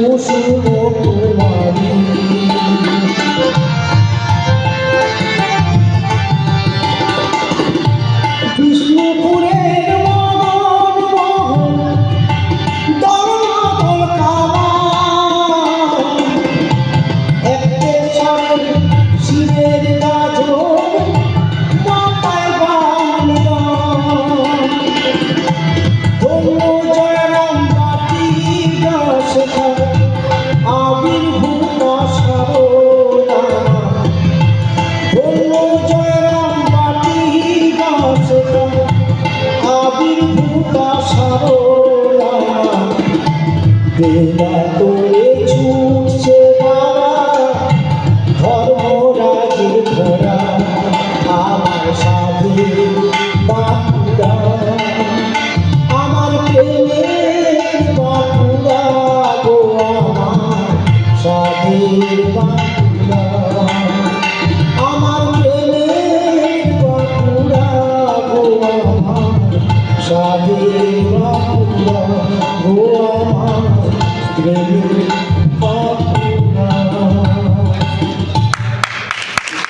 কুসুম কুমারী বিষ্ণুপুরের বেলা তোরে। ছুটছে ঘোড়া আমার সাধে বাঁকুড়া আমার প্রেমের বাঁকুড়া গো আমার সাধের বাঁকুড়া আমার প্রেমের আমার প্রেমের